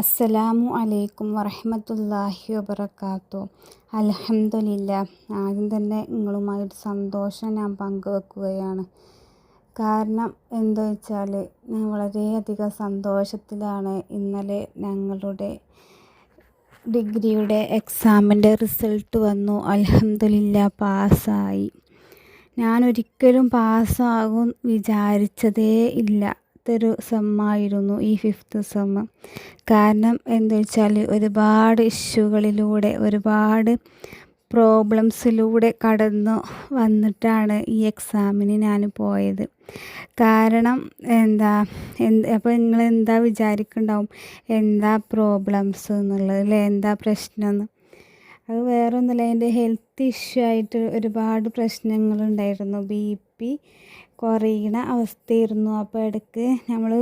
അസ്സലാമു അലൈക്കും വറഹമത്തല്ലാഹി വബർക്കാത്തു അലഹമില്ല ആദ്യം തന്നെ നിങ്ങളുമായി ഒരു സന്തോഷം ഞാൻ പങ്കുവെക്കുകയാണ്. കാരണം എന്താ വെച്ചാൽ ഞാൻ വളരെയധികം സന്തോഷത്തിലാണ് ഇന്നലെ ഞങ്ങളുടെ ഡിഗ്രിയുടെ എക്സാമിന്റെ റിസൾട്ട് വന്നു. അലഹമില്ല പാസ്സായി. ഞാനൊരിക്കലും പാസ്സാകും വിചാരിച്ചതേ ഇല്ലാത്തൊരു സെമ്മായിരുന്നു ഈ ഫിഫ്ത്ത് സെമ്മ് കാരണം എന്താ വെച്ചാൽ ഒരുപാട് ഇഷ്യൂകളിലൂടെ ഒരുപാട് പ്രോബ്ലംസിലൂടെ കടന്നു വന്നിട്ടാണ് ഈ എക്സാമിന് ഞാൻ പോയത്. കാരണം എന്താ എന്ത് അപ്പോൾ നിങ്ങൾ എന്താ വിചാരിക്കുന്നുണ്ടാവും? എന്താ പ്രോബ്ലംസ് എന്നുള്ളത് അല്ലേ? എന്താ പ്രശ്നമെന്ന് അത് വേറൊന്നുമില്ല. എന്റെ ഹെൽത്ത് ഇഷ്യൂ ആയിട്ട് ഒരുപാട് പ്രശ്നങ്ങളുണ്ടായിരുന്നു. ബി പി കുറയണ അവസ്ഥയായിരുന്നു. അപ്പോൾ ഇടയ്ക്ക് നമ്മൾ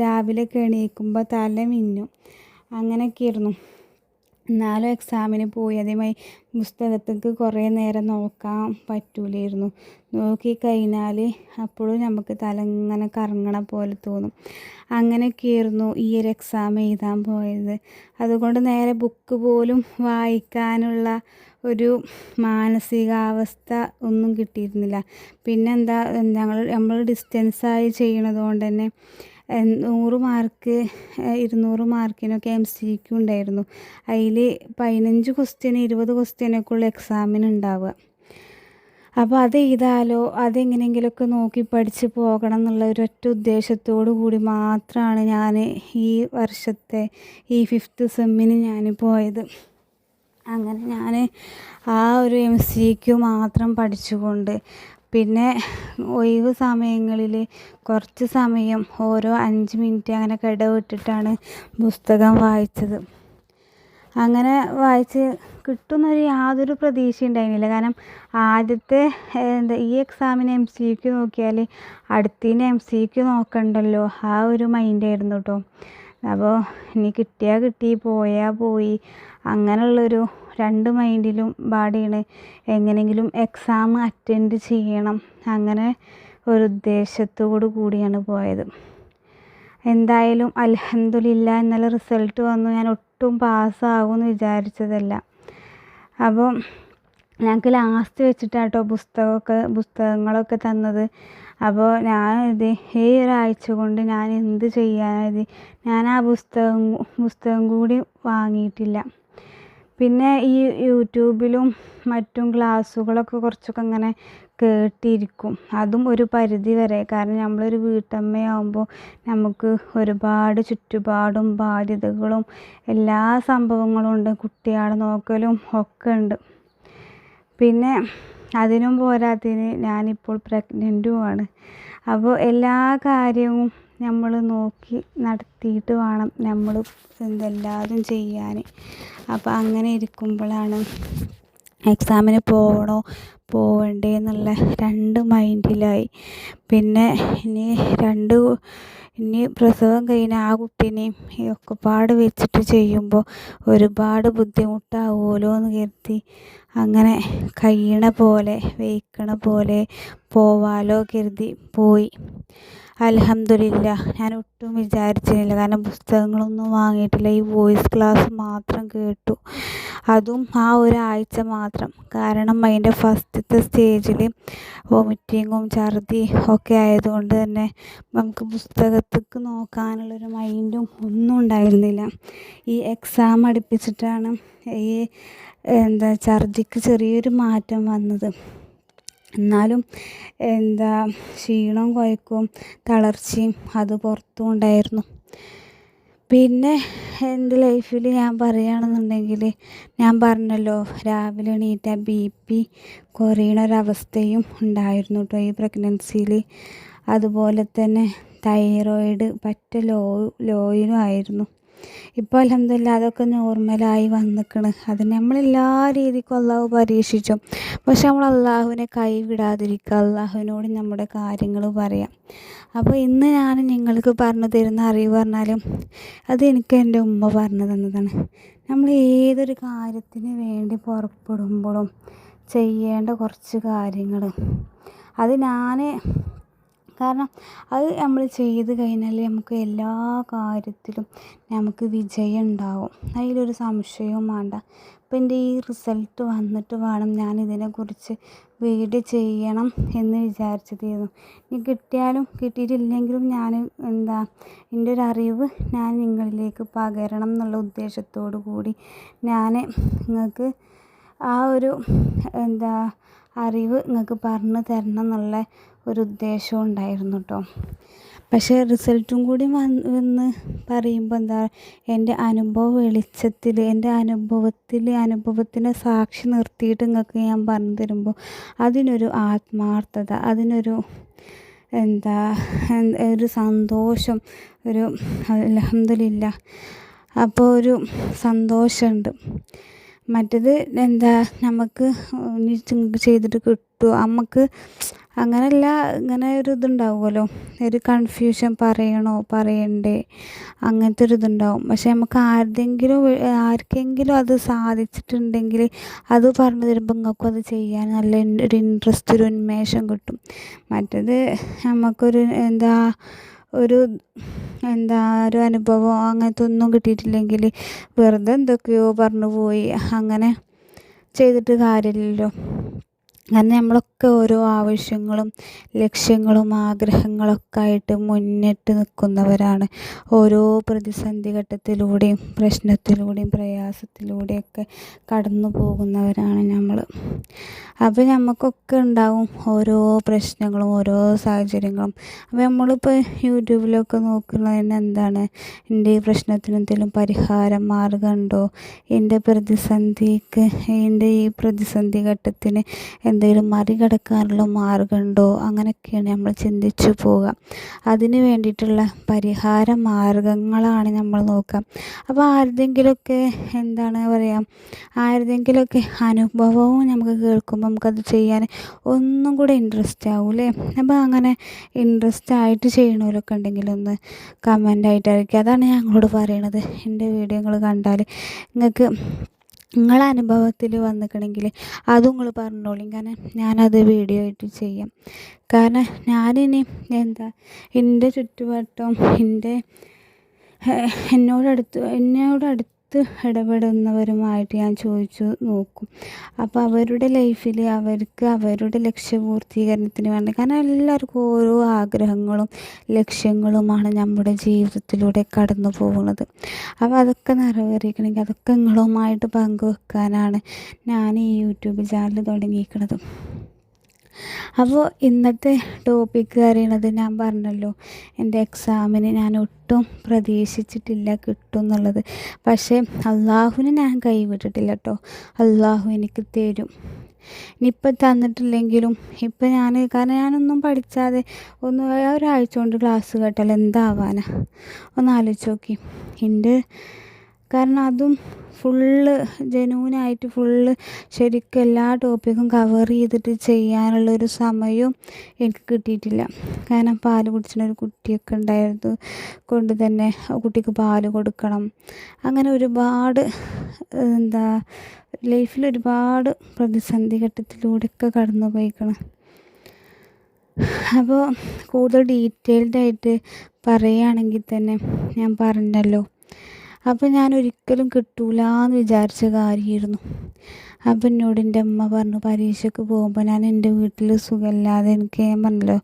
രാവിലെയൊക്കെ എണീക്കുമ്പോൾ തല മിന്നും. അങ്ങനെയൊക്കെയായിരുന്നു. എന്നാലും എക്സാമിന് പോയി. അതേമാതിരി പുസ്തകത്തേക്ക് കുറേ നേരം നോക്കാൻ പറ്റൂലായിരുന്നു. നോക്കിക്കഴിഞ്ഞാൽ അപ്പോഴും നമുക്ക് തല ഇങ്ങനെ കറങ്ങണ പോലെ തോന്നും. അങ്ങനെയൊക്കെയായിരുന്നു ഈ ഒരു എക്സാം എഴുതാൻ പോയത്. അതുകൊണ്ട് നേരെ ബുക്ക് പോലും വായിക്കാനുള്ള ഒരു മാനസികാവസ്ഥ ഒന്നും കിട്ടിയിരുന്നില്ല. പിന്നെന്താ ഞങ്ങൾ നമ്മൾ ഡിസ്റ്റൻസായി ചെയ്യണതുകൊണ്ട് തന്നെ നൂറ് മാർക്ക് ഇരുന്നൂറ് മാർക്കിനൊക്കെ എം സി ക്യു ഉണ്ടായിരുന്നു. അതിൽ പതിനഞ്ച് ക്വസ്റ്റ്യൻ ഇരുപത് ക്വസ്റ്റ്യനൊക്കെ ഉള്ള എക്സാമിന് ഉണ്ടാവുക. അപ്പോൾ അത് എഴുതാലോ അതെങ്ങനെയെങ്കിലുമൊക്കെ നോക്കി പഠിച്ച് പോകണം എന്നുള്ള ഒരൊറ്റ ഉദ്ദേശത്തോടു കൂടി മാത്രമാണ് ഞാൻ ഈ വർഷത്തെ ഈ ഫിഫ്ത്ത് സെമ്മിന് ഞാൻ പോയത്. അങ്ങനെ ഞാൻ ആ ഒരു എം സി ക്യു മാത്രം പഠിച്ചുകൊണ്ട് പിന്നെ ഒഴിവ് സമയങ്ങളിൽ കുറച്ച് സമയം ഓരോ അഞ്ച് മിനിറ്റ് അങ്ങനെ കിടവിട്ടിട്ടാണ് പുസ്തകം വായിച്ചത്. അങ്ങനെ വായിച്ച് കിട്ടുമെന്നൊരു യാതൊരു പ്രതീക്ഷ ഉണ്ടായിരുന്നില്ല. കാരണം ആദ്യത്തെ എന്താ ഈ എക്സാമിന് എം സി ക്യു നോക്കിയാൽ അടുത്തതിന് എം സി ക്യു നോക്കണ്ടല്ലോ. ആ ഒരു മൈൻഡായിരുന്നു കേട്ടോ അപ്പോൾ ഇനി കിട്ടിയാൽ കിട്ടി പോയാൽ പോയി. അങ്ങനെയുള്ളൊരു രണ്ട് മൈൻഡിലും പാടിയാണ്. എങ്ങനെയെങ്കിലും എക്സാം അറ്റൻഡ് ചെയ്യണം. അങ്ങനെ ഒരു ഉദ്ദേശത്തോടു കൂടിയാണ് പോയത്. എന്തായാലും അലഹന്ദില്ല ഇന്നലെ റിസൾട്ട് വന്നു. ഞാൻ ഒട്ടും പാസ്സാകുമെന്ന് വിചാരിച്ചതല്ല. അപ്പം ഞങ്ങൾക്ക് ലാസ്റ്റ് വെച്ചിട്ടാട്ടോ പുസ്തകമൊക്കെ പുസ്തകങ്ങളൊക്കെ തന്നത്. അപ്പോൾ ഞാൻ ഇത് ഈ ഒരാഴ്ച കൊണ്ട് ഞാൻ എന്ത് ചെയ്യാനായത് ഞാൻ ആ പുസ്തകം പുസ്തകം കൂടി വാങ്ങിയിട്ടില്ല. പിന്നെ ഈ യൂട്യൂബിലും മറ്റും ക്ലാസ്സുകളൊക്കെ കുറച്ചൊക്കെ ഇങ്ങനെ കേട്ടിരിക്കും. അതും ഒരു പരിധി വരെ. കാരണം നമ്മളൊരു വീട്ടമ്മയാകുമ്പോൾ നമുക്ക് ഒരുപാട് ചുറ്റുപാടും ബാധ്യതകളും എല്ലാ സംഭവങ്ങളും ഉണ്ട്. കുട്ടികളെ നോക്കലും ഒക്കെ ഉണ്ട്. പിന്നെ അതിനും പോരാത്തതിന് ഞാനിപ്പോൾ പ്രഗ്നന്റുമാണ് അപ്പോൾ എല്ലാ കാര്യവും നമ്മൾ നോക്കി നടത്തിയിട്ട് വേണം നമ്മൾ എന്തെല്ലാതും ചെയ്യാൻ അപ്പോൾ അങ്ങനെ ഇരിക്കുമ്പോഴാണ് എക്സാമിന് പോകണോ പോവണ്ടേ എന്നുള്ള രണ്ട് മൈൻഡിലായി. പിന്നെ ഇനി രണ്ട് ഇനി പ്രസവം കഴിഞ്ഞ ആ കുട്ടീനെയും ഒക്കെപ്പാട് വെച്ചിട്ട് ചെയ്യുമ്പോൾ ഒരുപാട് ബുദ്ധിമുട്ടാവുമല്ലോ എന്ന് കരുതി അങ്ങനെ കഴിയണ പോലെ വയ്ക്കണ പോലെ പോവാലോ കരുതി പോയി. അൽഹംദുലില്ല ഞാൻ ഒട്ടും വിചാരിച്ചിരുന്നില്ല. കാരണം പുസ്തകങ്ങളൊന്നും വാങ്ങിയിട്ടില്ല. ഈ വോയിസ് ക്ലാസ് മാത്രം കേട്ടു. അതും ആ ഒരാഴ്ച മാത്രം. കാരണം അതിന്റെ ഫസ്റ്റത്തെ സ്റ്റേജിൽ വോമിറ്റിങ്ങും ഛർദി ഒക്കെ ആയതുകൊണ്ട് തന്നെ നമുക്ക് പുസ്തകത്തേക്ക് നോക്കാനുള്ളൊരു മൈൻഡും ഒന്നും ഉണ്ടായിരുന്നില്ല. ഈ എക്സാം അടുപ്പിച്ചിട്ടാണ് ഈ എന്താ ഛർദിക്ക് ചെറിയൊരു മാറ്റം വന്നത്. എന്നാലും എന്താ ക്ഷീണവും കുഴക്കവും തളർച്ചയും അത് പുറത്തും ഉണ്ടായിരുന്നു. പിന്നെ എന്റെ ലൈഫിൽ ഞാൻ പറയുകയാണെന്നുണ്ടെങ്കിൽ ഞാൻ പറഞ്ഞല്ലോ രാവിലെ എണീറ്റ ബി പി കുറയണ ഒരവസ്ഥയും ഉണ്ടായിരുന്നു കേട്ടോ ഈ പ്രഗ്നൻസിയിൽ അതുപോലെ തന്നെ തൈറോയിഡ് പറ്റ ലോ ലോയിലും ആയിരുന്നു. ഇപ്പോൾ അലഹമില്ല അതൊക്കെ നോർമലായി വന്നിക്കണ്. അത് നമ്മൾ എല്ലാ രീതിക്കും അള്ളാഹു പരീക്ഷിച്ചു. പക്ഷെ നമ്മൾ അള്ളാഹുവിനെ കൈവിടാതിരിക്കുക അള്ളാഹുവിനോട് നമ്മുടെ കാര്യങ്ങൾ പറയാം. അപ്പോൾ ഇന്ന് ഞാൻ നിങ്ങൾക്ക് പറഞ്ഞു തരുന്ന അറിവ് പറഞ്ഞാലും അത് എനിക്ക് എന്റെ ഉമ്മ പറഞ്ഞു തന്നതാണ്. നമ്മൾ ഏതൊരു കാര്യത്തിന് വേണ്ടി പുറപ്പെടുമ്പോഴും ചെയ്യേണ്ട കുറച്ച് കാര്യങ്ങൾ. അത് ഞാൻ കാരണം അത് നമ്മൾ ചെയ്ത് കഴിഞ്ഞാൽ നമുക്ക് എല്ലാ കാര്യത്തിലും നമുക്ക് വിജയം ഉണ്ടാവും. അതിലൊരു സംശയവും വേണ്ട. അപ്പം എന്റെ ഈ റിസൾട്ട് വന്നിട്ട് വേണം ഞാൻ ഇതിനെക്കുറിച്ച് വീഡിയോ ചെയ്യണം എന്ന് വിചാരിച്ചതായിരുന്നു ഇനി കിട്ടിയാലും കിട്ടിയിട്ടില്ലെങ്കിലും ഞാൻ എന്താ എന്റെ ഒരു അറിവ് ഞാൻ നിങ്ങളിലേക്ക് പകരണം എന്നുള്ള ഉദ്ദേശത്തോടു കൂടി ഞാൻ നിങ്ങൾക്ക് ആ ഒരു എന്താ അറിവ് നിങ്ങൾക്ക് പറഞ്ഞു തരണം എന്നുള്ള ഒരു ഉദ്ദേശം ഉണ്ടായിരുന്നു കേട്ടോ പക്ഷേ റിസൾട്ടും കൂടി വന്ന് പറയുമ്പോൾ എന്താ എന്റെ അനുഭവ വെളിച്ചത്തിൽ എന്റെ അനുഭവത്തിൽ അനുഭവത്തിനെ സാക്ഷി നിർത്തിയിട്ട് നിങ്ങൾക്ക് ഞാൻ പറഞ്ഞു തരുമ്പോൾ അതിനൊരു ആത്മാർത്ഥത അതിനൊരു എന്താ ഒരു സന്തോഷം ഒരു അലഹമില്ല അപ്പോൾ ഒരു സന്തോഷമുണ്ട്. മറ്റേത് എന്താ നമുക്ക് ചെയ്തിട്ട് കിട്ടുമോ നമുക്ക് അങ്ങനെയല്ല ഇങ്ങനെ ഒരു ഇതുണ്ടാവുമല്ലോ. ഒരു കൺഫ്യൂഷൻ പറയണോ പറയണ്ടേ അങ്ങനത്തെ ഒരു ഇതുണ്ടാവും. പക്ഷെ നമുക്ക് ആരുടെങ്കിലും ആർക്കെങ്കിലും അത് സാധിച്ചിട്ടുണ്ടെങ്കിൽ അത് പറഞ്ഞു തരുമ്പോൾ നിങ്ങൾക്കും അത് ചെയ്യാൻ നല്ല ഒരു ഇൻട്രസ്റ്റ് ഒരു ഉന്മേഷം കിട്ടും. മറ്റേത് നമുക്കൊരു എന്താ ഒരു എന്താ ഒരു അനുഭവം അങ്ങനത്തെ ഒന്നും കിട്ടിയിട്ടില്ലെങ്കിൽ വെറുതെ എന്തൊക്കെയോ പറഞ്ഞു പോയി അങ്ങനെ ചെയ്തിട്ട് കാര്യമില്ലല്ലോ. അങ്ങനെ നമ്മളൊക്കെ ഓരോ ആവശ്യങ്ങളും ലക്ഷ്യങ്ങളും ആഗ്രഹങ്ങളൊക്കെ ആയിട്ട് മുന്നിട്ട് നിൽക്കുന്നവരാണ്. ഓരോ പ്രതിസന്ധി ഘട്ടത്തിലൂടെയും പ്രശ്നത്തിലൂടെയും പ്രയാസത്തിലൂടെയൊക്കെ കടന്നു പോകുന്നവരാണ് നമ്മൾ അപ്പോൾ നമുക്കൊക്കെ ഉണ്ടാവും ഓരോ പ്രശ്നങ്ങളും ഓരോ സാഹചര്യങ്ങളും. അപ്പോൾ നമ്മളിപ്പോൾ യൂട്യൂബിലൊക്കെ നോക്കുന്നതിന് എന്താണ്? എന്റെ ഈ പ്രശ്നത്തിന് എന്തെങ്കിലും പരിഹാരം മാർഗമുണ്ടോ എന്റെ പ്രതിസന്ധിക്ക് എന്റെ ഈ പ്രതിസന്ധി ഘട്ടത്തിന് എന്തെങ്കിലും മറികടക്കാനുള്ള മാർഗമുണ്ടോ അങ്ങനെയൊക്കെയാണ് നമ്മൾ ചിന്തിച്ചു പോവുക. അതിന് വേണ്ടിയിട്ടുള്ള പരിഹാര മാർഗങ്ങളാണ് നമ്മൾ നോക്കുക. അപ്പോൾ ആരുടെങ്കിലുമൊക്കെ എന്താണ് പറയുക? ആരുടെങ്കിലുമൊക്കെ അനുഭവവും നമുക്ക് കേൾക്കുമ്പോൾ നമുക്കത് ചെയ്യാൻ ഒന്നും കൂടെ ഇൻട്രസ്റ്റ് ആവും അല്ലേ? അപ്പോൾ അങ്ങനെ ഇൻട്രസ്റ്റ് ആയിട്ട് ചെയ്യണവരൊക്കെ ഉണ്ടെങ്കിൽ ഒന്ന് കമന്റ് ആയിട്ട് അതാണ് ഞങ്ങളോട് പറയണത്. എന്റെ വീഡിയോകൾ കണ്ടാൽ നിങ്ങൾക്ക് നിങ്ങളെ അനുഭവത്തിൽ വന്നിക്കണമെങ്കിൽ അതും നിങ്ങൾ പറഞ്ഞോളി. കാരണം ഞാനത് വീഡിയോ ആയിട്ട് ചെയ്യാം. കാരണം ഞാനിനി എന്താ എന്റെ ചുറ്റുവട്ടം എന്റെ എന്നോടടുത്ത് എന്നോടടുത്ത് ഇടപെടുന്നവരുമായിട്ട് ഞാൻ ചോദിച്ചു നോക്കും. അപ്പോൾ അവരുടെ ലൈഫിൽ അവർക്ക് അവരുടെ ലക്ഷ്യപൂർത്തീകരണത്തിന് വേണ്ടി കാരണം എല്ലാവർക്കും ഓരോ ആഗ്രഹങ്ങളും ലക്ഷ്യങ്ങളുമാണ് നമ്മുടെ ജീവിതത്തിലൂടെ കടന്നു പോകുന്നത്. അപ്പോൾ അതൊക്കെ നിറവേറിക്കണമെങ്കിൽ അതൊക്കെ നിങ്ങളുമായിട്ട് പങ്കുവെക്കാനാണ് ഞാൻ ഈ യൂട്യൂബ് ചാനൽ തുടങ്ങിയിരിക്കുന്നത്. അപ്പോൾ ഇന്നത്തെ ടോപ്പിക്ക് അറിയണത് ഞാൻ പറഞ്ഞല്ലോ എന്റെ എക്സാമിന് ഞാൻ ഒട്ടും പ്രതീക്ഷിച്ചിട്ടില്ല കിട്ടും എന്നുള്ളത്. പക്ഷേ അള്ളാഹുവിന് ഞാൻ കൈവിട്ടിട്ടില്ല കേട്ടോ അള്ളാഹു എനിക്ക് തരും. ഇനിയിപ്പോൾ തന്നിട്ടില്ലെങ്കിലും ഇപ്പം ഞാൻ കാരണം ഞാനൊന്നും പഠിച്ചാതെ ഒന്ന് ഒരാഴ്ച കൊണ്ട് ക്ലാസ് കേട്ടാൽ എന്താവാനാ? ഒന്ന് ആലോചിച്ച് നോക്കി. എന്റെ കാരണം അതും ഫുള്ള് ജെന്യൂനായിട്ട് ഫുള്ള് ശരിക്കും എല്ലാ ടോപ്പിക്കും കവർ ചെയ്തിട്ട് ചെയ്യാനുള്ളൊരു സമയവും എനിക്ക് കിട്ടിയിട്ടില്ല. കാരണം പാൽ കുടിച്ചിട്ട് ഒരു കുട്ടിയൊക്കെ ഉണ്ടായിരുന്നു. കൊണ്ട് തന്നെ കുട്ടിക്ക് പാൽ കൊടുക്കണം. അങ്ങനെ ഒരുപാട് എന്താ ലൈഫിൽ ഒരുപാട് പ്രതിസന്ധി ഘട്ടത്തിലൂടെയൊക്കെ കടന്നു പോയിക്കണം. അപ്പോൾ കൂടുതൽ ഡീറ്റെയിൽഡായിട്ട് പറയുകയാണെങ്കിൽ തന്നെ ഞാൻ പറഞ്ഞല്ലോ. അപ്പോൾ ഞാൻ ഒരിക്കലും കിട്ടൂല എന്ന് വിചാരിച്ച കാര്യമായിരുന്നു അപ്പം എന്നോട് എന്റെ അമ്മ പറഞ്ഞു പരീക്ഷയ്ക്ക് പോകുമ്പോൾ ഞാൻ എന്റെ വീട്ടിൽ സുഖമില്ലാതെ എനിക്ക് ഞാൻ പറഞ്ഞല്ലോ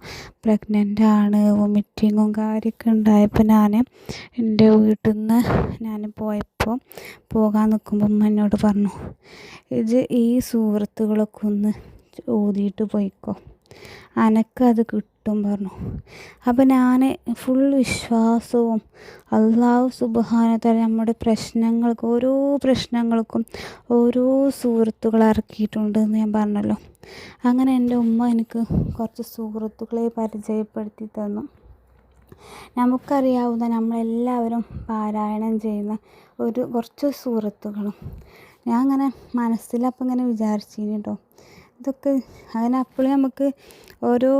പ്രഗ്നന്റ് ആണ് വൊമിറ്റിങ്ങും കാര്യമൊക്കെ ഉണ്ടായപ്പോൾ ഞാൻ എന്റെ വീട്ടിൽ നിന്ന് ഞാൻ പോയപ്പോൾ പോകാൻ നിൽക്കുമ്പോൾ അമ്മ എന്നോട് പറഞ്ഞു ഇത് ഈ സുഹൃത്തുക്കളൊക്കെ ഒന്ന് ഓതിയിട്ട് പോയിക്കോ. അനക്കത് കിട്ടും പറഞ്ഞു. അപ്പം ഞാൻ ഫുൾ വിശ്വാസവും അള്ളാഹു സുബാനത്തല നമ്മുടെ പ്രശ്നങ്ങൾക്ക് ഓരോ പ്രശ്നങ്ങൾക്കും ഓരോ സുഹൃത്തുക്കൾ ഇറക്കിയിട്ടുണ്ട് എന്ന് ഞാൻ പറഞ്ഞല്ലോ. അങ്ങനെ എന്റെ ഉമ്മ എനിക്ക് കുറച്ച് സുഹൃത്തുക്കളെ പരിചയപ്പെടുത്തി തന്നു. നമുക്കറിയാവുന്ന നമ്മളെല്ലാവരും പാരായണം ചെയ്യുന്ന ഒരു കുറച്ച് സുഹൃത്തുക്കളും. ഞാൻ അങ്ങനെ മനസ്സിലപ്പം ഇങ്ങനെ വിചാരിച്ചിരുന്നു കേട്ടോ. ഇതൊക്കെ അങ്ങനെ അപ്പോഴും നമുക്ക് ഓരോ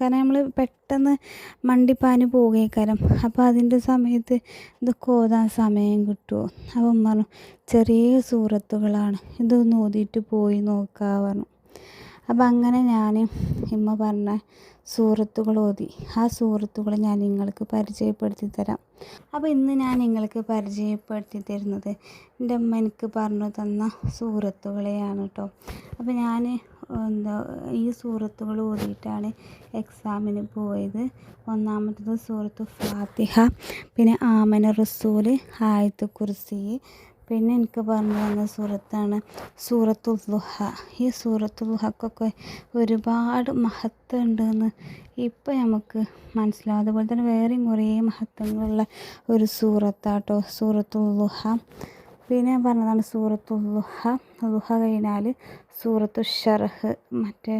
കാരണം നമ്മൾ പെട്ടെന്ന് മണ്ടിപ്പാഞ്ഞ് പോവുകയായിക്കാരം അപ്പോൾ അതിന്റെ സമയത്ത് ഇതൊക്കെ ഓതാൻ സമയം കിട്ടുമോ? അപ്പം പറഞ്ഞു ചെറിയ സൂറത്തുകളാണ്. ഇതൊന്ന് ഓതിയിട്ട് പോയി നോക്കുക പറഞ്ഞു. അപ്പം അങ്ങനെ ഞാൻ ഇമ്മ പറഞ്ഞ സൂറത്തുകൾ ഓതി. ആ സൂറത്തുകൾ ഞാൻ നിങ്ങൾക്ക് പരിചയപ്പെടുത്തി തരാം. അപ്പോൾ ഇന്ന് ഞാൻ നിങ്ങൾക്ക് പരിചയപ്പെടുത്തി തരുന്നത് എന്റെ അമ്മ എനിക്ക് പറഞ്ഞു തന്ന സൂറത്തുകളെയാണ് കേട്ടോ. അപ്പോൾ ഞാൻ എന്താ ഈ സൂറത്തുകൾ ഓതിയിട്ടാണ് എക്സാമിന് പോയത്. ഒന്നാമത്തത് സൂറത്ത് ഫാത്തിഹ പിന്നെ ആമന റസൂൽ ആയത്ത് കുർസി പിന്നെ എനിക്ക് പറഞ്ഞു തന്ന സൂറത്താണ് സൂറത്തുൽ ദുഹ. ഈ സൂറത്തുൽ ദുഹക്കൊക്കെ ഒരുപാട് മഹത്വം ഉണ്ടെന്ന് ഇപ്പം നമുക്ക് മനസ്സിലാവും. അതുപോലെ തന്നെ വേറെയും കുറേ മഹത്വങ്ങളുള്ള ഒരു സൂറത്താട്ടോ സൂറത്തുൽ ദുഹ. പിന്നെ ഞാൻ പറഞ്ഞതാണ് സൂറത്തുൽ ദുഹ. ദുഹ കഴിഞ്ഞാൽ സൂറത്തു ഷർഹ് മറ്റേ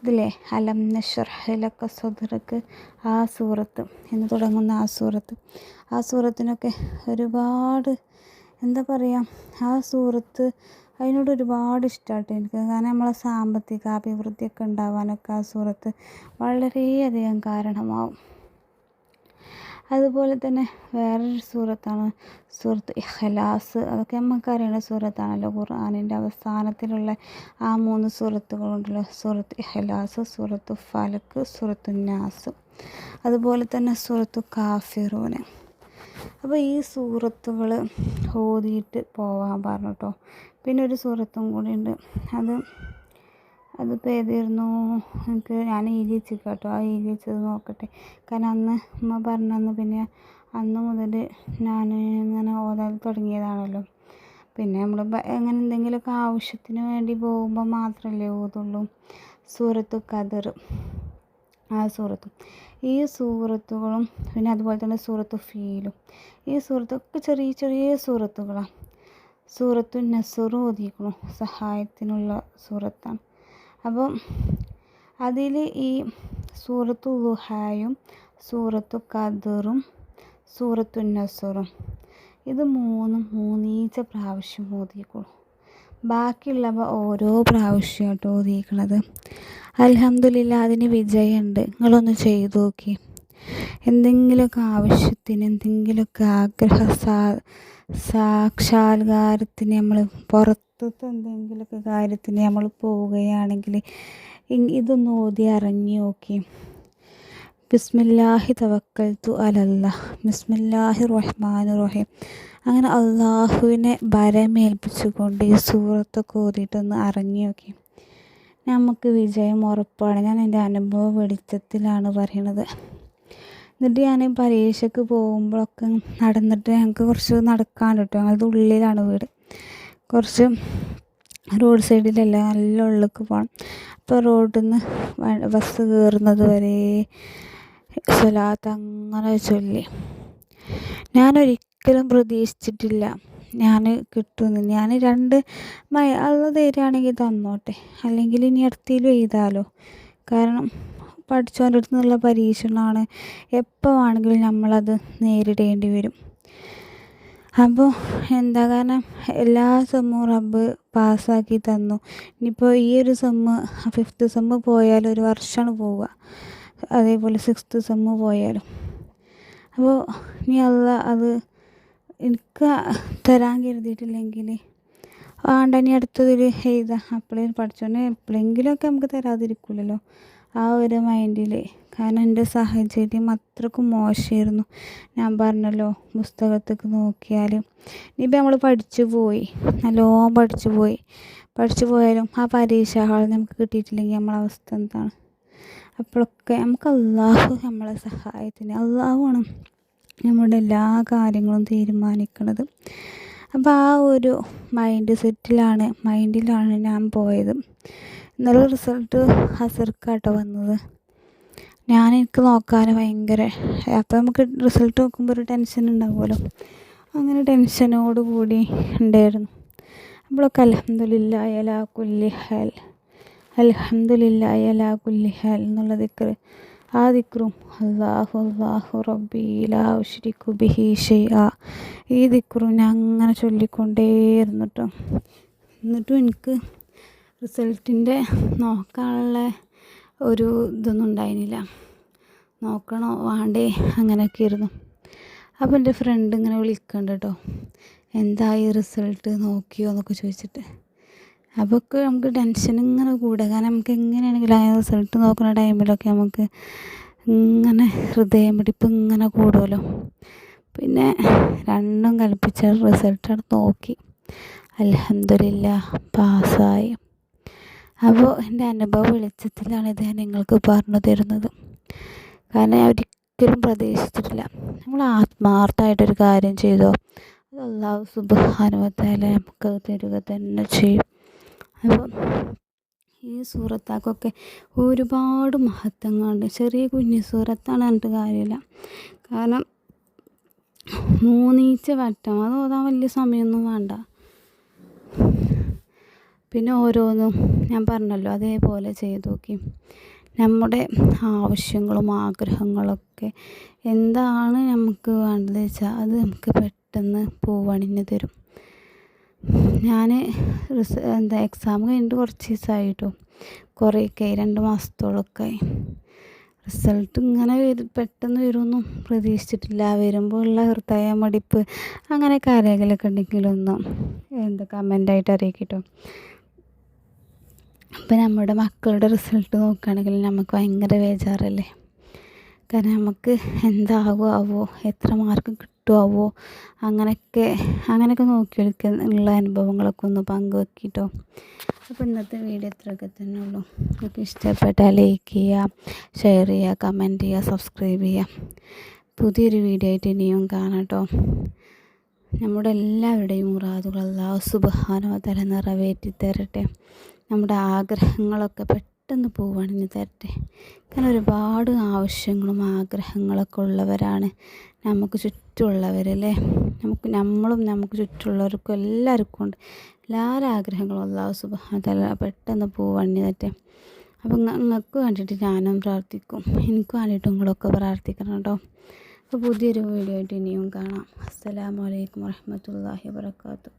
ഇതില്ലേ? അലം ഷർഹലൊക്കെ സ്വദർക്ക് ആ സൂറത്ത് എന്ന് തുടങ്ങുന്ന ആ സൂറത്ത്. ആ സൂറത്തിനൊക്കെ ഒരുപാട് എന്താ പറയുക ആ സൂറത്ത് അതിനോട് ഒരുപാട് ഇഷ്ടമായിട്ട് എനിക്ക്. കാരണം നമ്മളെ സാമ്പത്തിക അഭിവൃദ്ധിയൊക്കെ ഉണ്ടാവാനൊക്കെ ആ സൂറത്ത് വളരെയധികം കാരണമാവും. അതുപോലെ തന്നെ വേറൊരു സൂറത്താണ് സൂറത്ത് ഇഖ്ലാസ്. അതൊക്കെ നമുക്കറിയുന്ന സൂറത്താണല്ലോ ഖുർആാനിന്റെ അവസാനത്തിലുള്ള ആ മൂന്ന് സൂറത്തുകളുണ്ടല്ലോ സൂറത്ത് ഇഖ്ലാസ് സൂറത്ത് ഫലക്ക് സൂറത്ത് നാസ്. അതുപോലെ തന്നെ സൂറത്ത് കാഫിറൂന്. അപ്പോൾ ഈ സൂറത്തുകൾ ഓതിയിട്ട് പോവാൻ പറഞ്ഞു പിന്നെ ഒരു സൂറത്തും കൂടി ഉണ്ട്. അത് അതിപ്പോൾ ഏതായിരുന്നു? എനിക്ക് ഞാൻ ഈജിച്ചു കേട്ടോ. ആ ഈജിച്ചത് നോക്കട്ടെ. കാരണം അന്ന് അമ്മ പറഞ്ഞന്ന് പിന്നെ അന്ന് മുതൽ ഞാൻ ഇങ്ങനെ ഓതാൻ തുടങ്ങിയതാണല്ലോ. പിന്നെ നമ്മൾ അങ്ങനെ എന്തെങ്കിലുമൊക്കെ ആവശ്യത്തിന് വേണ്ടി പോകുമ്പോൾ മാത്രമല്ലേ ഓതുള്ളൂ. സൂറത്ത് ഖദർ. ആ സൂറത്തും ഈ സൂറത്തുകളും പിന്നെ അതുപോലെ തന്നെ സൂറത്ത് ഫീലും. ഈ സൂറത്തൊക്കെ ചെറിയ ചെറിയ സൂറത്തുകളാണ് സൂറത്തു നസുറും ഓതിക്കണം സഹായത്തിനുള്ള സൂറത്താണ് അപ്പം അതിൽ ഈ സൂറത്തു ലുഹായും സൂറത്തു കദറും സൂറത്തു നസുറും ഇത് മൂന്നും മൂന്നീച്ച പ്രാവശ്യം ഓതിക്കുള്ളൂ ബാക്കിയുള്ളവ ഓരോ പ്രാവശ്യമായിട്ട് ഓതിക്കണത് അലഹമില്ല അതിന് വിജയമുണ്ട്. നിങ്ങളൊന്ന് ചെയ്തു നോക്കി. എന്തെങ്കിലുമൊക്കെ ആവശ്യത്തിന് എന്തെങ്കിലുമൊക്കെ ആഗ്രഹ സാ സാക്ഷാത്കാരത്തിന് നമ്മൾ പുറത്തത്തെ എന്തെങ്കിലുമൊക്കെ കാര്യത്തിന് നമ്മൾ പോവുകയാണെങ്കിൽ ഇതൊന്ന് ഓതി അറിഞ്ഞു നോക്കി. ബിസ്മില്ലാഹി തവക്കൽത്തു അലല്ല ബിസ്മില്ലാഹി റഹ്മാൻ റഹീം. അങ്ങനെ അള്ളാഹുവിനെ ഭരമേൽപ്പിച്ചുകൊണ്ട് ഈ സൂറത്തൊക്കെ ഓതിയിട്ടൊന്ന് അറിഞ്ഞു നോക്കി. നമുക്ക് വിജയം ഉറപ്പാണ്. ഞാൻ എന്റെ അനുഭവ വെളിച്ചത്തിലാണ് പറയണത് എന്നിട്ട് ഞാൻ പരീക്ഷയ്ക്ക് പോകുമ്പോഴൊക്കെ നടന്നിട്ട് ഞങ്ങൾക്ക് കുറച്ച് നടക്കാൻ കിട്ടും. ഞങ്ങളുടെ ഉള്ളിലാണ് വീട്. കുറച്ച് റോഡ് സൈഡിലല്ല നല്ല ഉള്ളിലേക്ക് പോകണം. അപ്പോൾ റോഡിൽ നിന്ന് ബസ് കയറുന്നത് വരെ സ്വലാത്ത് അങ്ങനെ ചൊല്ലി. ഞാനൊരിക്കലും പ്രതീക്ഷിച്ചിട്ടില്ല. ഞാൻ കിട്ടുമെന്ന്. ഞാൻ രണ്ട് മൈ അത് തരികയാണെങ്കിൽ തന്നോട്ടെ. അല്ലെങ്കിൽ ഇനി അടുത്തേലും എഴുതാമല്ലോ കാരണം പഠിച്ചവന്റെ അടുത്ത് നിന്നുള്ള പരീക്ഷണമാണ്. എപ്പോൾ വേണമെങ്കിലും നമ്മളത് നേരിടേണ്ടി വരും. അപ്പോൾ എന്താ കാരണം? എല്ലാ സെമ്മും റബ്ബ് പാസ്സാക്കി തന്നു. ഇനിയിപ്പോൾ ഈ ഒരു സെമ്മ് ഫിഫ്ത്ത് സെമ്മ് പോയാൽ ഒരു വർഷമാണ് പോവുക. അതേപോലെ സിക്സ്ത്ത് സെമ്മ് പോയാലും. അപ്പോൾ ഇനി അല്ല അത് എനിക്ക് തരാൻ കരുതിയിട്ടില്ലെങ്കിൽ ആണ്ടനി അടുത്തതിൽ എഴുതാം. അപ്പോഴേ പഠിച്ചോനെ. എപ്പോഴെങ്കിലുമൊക്കെ നമുക്ക് തരാതിരിക്കില്ലല്ലോ ആ ഒരു മൈൻഡിൽ കാരണം എന്റെ സാഹചര്യം അത്രക്കും മോശമായിരുന്നു ഞാൻ പറഞ്ഞല്ലോ പുസ്തകത്തേക്ക് നോക്കിയാൽ ഇനിയിപ്പോൾ നമ്മൾ പഠിച്ചു പോയി. നല്ലോണം പഠിച്ചു പോയി. പഠിച്ചു പോയാലും ആ പരീക്ഷ ഹാൾ നമുക്ക് കിട്ടിയിട്ടില്ലെങ്കിൽ നമ്മളെ അവസ്ഥ എന്താണ്? അപ്പോഴൊക്കെ നമുക്ക് അള്ളാഹു നമ്മളെ സഹായത്തിന്. അള്ളാഹുവാണ് നമ്മുടെ എല്ലാ കാര്യങ്ങളും തീരുമാനിക്കുന്നത് അപ്പോൾ ആ ഒരു മൈൻഡ് സെറ്റിലാണ് മൈൻഡിലാണ് ഞാൻ പോയത്. ഇന്നലെ റിസൾട്ട് ഹസർക്കാട്ടോ വന്നത്. ഞാൻ എനിക്ക് നോക്കാൻ ഭയങ്കര അപ്പോൾ നമുക്ക് റിസൾട്ട് നോക്കുമ്പോൾ ഒരു ടെൻഷൻ ഉണ്ടാവുമല്ലോ. അങ്ങനെ ടെൻഷനോട് കൂടി ഉണ്ടായിരുന്നു. നമ്മളൊക്കെ അലഹമ്മദില്ല അയലാ കുല്ലിഹാൽ അലഹമ്മദില്ല അയലാ കുല്ലിഹാൽ എന്നുള്ള ആ ദിക്റും. അള്ളാഹു അള്ളാഹു റബ്ബി ലാ ബിഹി ഈ ദിക്റും ഞാൻ അങ്ങനെ ചൊല്ലിക്കൊണ്ടേയിരുന്നു കേട്ടോ എന്നിട്ടും എനിക്ക് റിസൾട്ടിന്റെ നോക്കാനുള്ള ഒരു ഇതൊന്നും ഉണ്ടായിരുന്നില്ല. നോക്കണോ വേണ്ടേ അങ്ങനെയൊക്കെ ആയിരുന്നു അപ്പോൾ എന്റെ ഫ്രണ്ട് ഇങ്ങനെ വിളിക്കുന്നുണ്ട് കേട്ടോ. എന്തായി റിസൾട്ട്? നോക്കിയോ എന്നൊക്കെ ചോദിച്ചിട്ട്. അപ്പോൾ ഒക്കെ നമുക്ക് ടെൻഷൻ ഇങ്ങനെ കൂടുക കാരണം നമുക്ക് എങ്ങനെയാണെങ്കിലും ആ റിസൾട്ട് നോക്കുന്ന ടൈമിലൊക്കെ നമുക്ക് ഇങ്ങനെ ഹൃദയം പിടിപ്പ് ഇങ്ങനെ കൂടുമല്ലോ പിന്നെ രണ്ടും കൽപ്പിച്ച റിസൾട്ടാണ് നോക്കി. അലഹമില്ല പാസ്സായി. അപ്പോൾ എന്റെ അനുഭവ വെളിച്ചത്തിലാണ് ഇത് ഞാൻ നിങ്ങൾക്ക് പറഞ്ഞു തരുന്നത്. കാരണം ഞാൻ ഒരിക്കലും പ്രതീക്ഷിച്ചിട്ടില്ല. നമ്മൾ ആത്മാർത്ഥമായിട്ടൊരു കാര്യം ചെയ്തോ അത് അള്ളാഹു സുബാനുവത്തായാലും നമുക്ക് തരുക തന്നെ ചെയ്യും. അപ്പോൾ ഈ സൂറത്താക്കൊക്കെ ഒരുപാട് മഹത്വങ്ങളുണ്ട്. ചെറിയ കുഞ്ഞു സൂറത്താണ് പറഞ്ഞിട്ട് കാര്യമില്ല. കാരണം മൂന്നീച്ച വട്ടം അത് ഓതാൻ വലിയ സമയമൊന്നും വേണ്ട. പിന്നെ ഓരോന്നും ഞാൻ പറഞ്ഞല്ലോ അതേപോലെ ചെയ്തു നോക്കി. നമ്മുടെ ആവശ്യങ്ങളും ആഗ്രഹങ്ങളൊക്കെ എന്താണ് നമുക്ക് വേണ്ടത് വെച്ചാൽ അത് നമുക്ക് പെട്ടെന്ന് പൂവണിഞ്ഞ് തരും. ഞാൻ എന്താ എക്സാം കഴിഞ്ഞിട്ട് കുറച്ച് ദിവസമായിട്ടോ കുറേയൊക്കെ രണ്ട് മാസത്തോളമൊക്കെ ആയി. റിസൾട്ട് ഇങ്ങനെ വരും പെട്ടെന്ന് വരുമെന്നും പ്രതീക്ഷിച്ചിട്ടില്ല. വരുമ്പോൾ ഉള്ള ഹൃദയ മടിപ്പ് അങ്ങനെ കാര്യങ്ങളൊക്കെ ഉണ്ടെങ്കിലൊന്നും എന്താ കമന്റായിട്ട് അറിയിക്കട്ടോ. അപ്പം നമ്മുടെ മക്കളുടെ റിസൾട്ട് നോക്കുകയാണെങ്കിൽ നമുക്ക് ഭയങ്കര ബേജാറല്ലേ? കാരണം നമുക്ക് എന്താവോ ആവോ എത്ര മാർക്ക് കിട്ടുമാവോ അങ്ങനെയൊക്കെ അങ്ങനെയൊക്കെ നോക്കി ഉള്ള അനുഭവങ്ങളൊക്കെ ഒന്ന് പങ്കുവെക്കിട്ടോ. അപ്പോൾ ഇന്നത്തെ വീഡിയോ ഇത്രയൊക്കെ തന്നെ ഉള്ളൂ. നിങ്ങൾക്ക് ഇഷ്ടപ്പെട്ടാൽ ലൈക്ക് ചെയ്യുക ഷെയർ ചെയ്യുക കമന്റ് ചെയ്യുക സബ്സ്ക്രൈബ് ചെയ്യുക. പുതിയൊരു വീഡിയോ ആയിട്ട് ഇനിയും കാണാം നമ്മുടെ എല്ലാവരുടെയും മുറാദുകൾ അള്ളാഹു സുബഹാനോ തല നിറവേറ്റി തരട്ടെ. നമ്മുടെ ആഗ്രഹങ്ങളൊക്കെ പെട്ടെന്ന് പോവാണിന് തരട്ടെ. കാരണം ഒരുപാട് ആവശ്യങ്ങളും ആഗ്രഹങ്ങളൊക്കെ ഉള്ളവരാണ്. നമുക്ക് ചുറ്റുമുള്ളവരല്ലേ? നമുക്ക് നമ്മളും നമുക്ക് ചുറ്റുമുള്ളവർക്കും എല്ലാവർക്കും ഉണ്ട്. എല്ലാവരും ആഗ്രഹങ്ങളും അള്ളാഹു സുബാന പെട്ടെന്ന് പോവണ്ണി തട്ടെ അപ്പം നിങ്ങൾക്ക് വേണ്ടിയിട്ട് ഞാനും പ്രാർത്ഥിക്കും. എനിക്ക് വേണ്ടിയിട്ട് നിങ്ങളൊക്കെ പ്രാർത്ഥിക്കണം കേട്ടോ. അപ്പോൾ പുതിയൊരു വീഡിയോ ആയിട്ട് ഇനിയും കാണാം. അസ്സലാമലൈക്കും വരഹമത്തല്ലാഹി വാത്തു